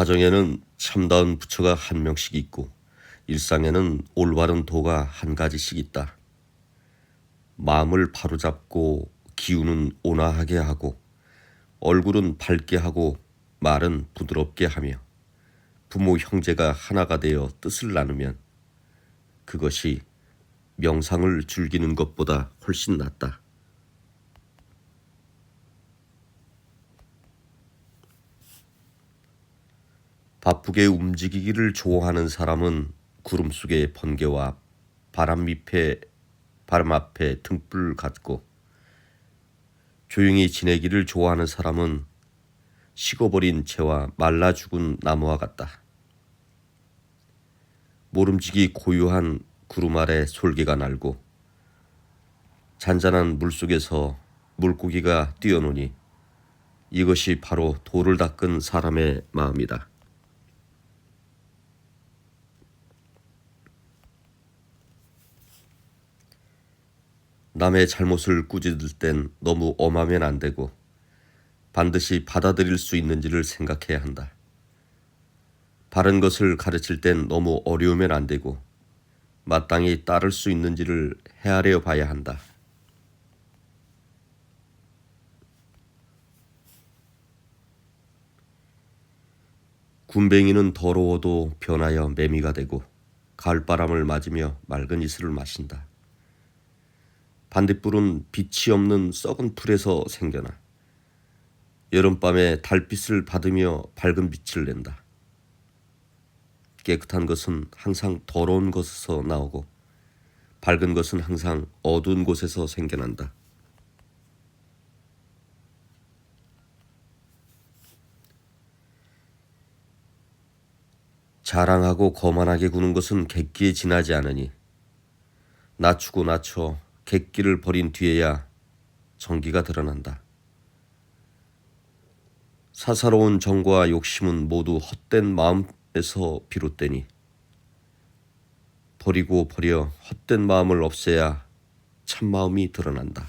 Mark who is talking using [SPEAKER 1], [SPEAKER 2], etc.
[SPEAKER 1] 가정에는 참다운 부처가 한 명씩 있고 일상에는 올바른 도가 한 가지씩 있다. 마음을 바로잡고 기운은 온화하게 하고 얼굴은 밝게 하고 말은 부드럽게 하며 부모 형제가 하나가 되어 뜻을 나누면 그것이 명상을 즐기는 것보다 훨씬 낫다. 바쁘게 움직이기를 좋아하는 사람은 구름 속의 번개와 바람 밑에 바람 앞에 등불 같고 조용히 지내기를 좋아하는 사람은 식어버린 채와 말라 죽은 나무와 같다. 모름지기 고요한 구름 아래 솔개가 날고 잔잔한 물 속에서 물고기가 뛰어노니 이것이 바로 돌을 닦은 사람의 마음이다. 남의 잘못을 꾸짖을 땐 너무 엄하면 안 되고 반드시 받아들일 수 있는지를 생각해야 한다. 바른 것을 가르칠 땐 너무 어려우면 안 되고 마땅히 따를 수 있는지를 헤아려 봐야 한다. 군뱅이는 더러워도 변하여 매미가 되고 가을바람을 맞으며 맑은 이슬을 마신다. 반딧불은 빛이 없는 썩은 풀에서 생겨나 여름밤에 달빛을 받으며 밝은 빛을 낸다. 깨끗한 것은 항상 더러운 곳에서 나오고 밝은 것은 항상 어두운 곳에서 생겨난다. 자랑하고 거만하게 구는 것은 객기에 지나지 않으니 낮추고 낮춰 객기를 버린 뒤에야 정기가 드러난다. 사사로운 정과 욕심은 모두 헛된 마음에서 비롯되니 버리고 버려 헛된 마음을 없애야 참 마음이 드러난다.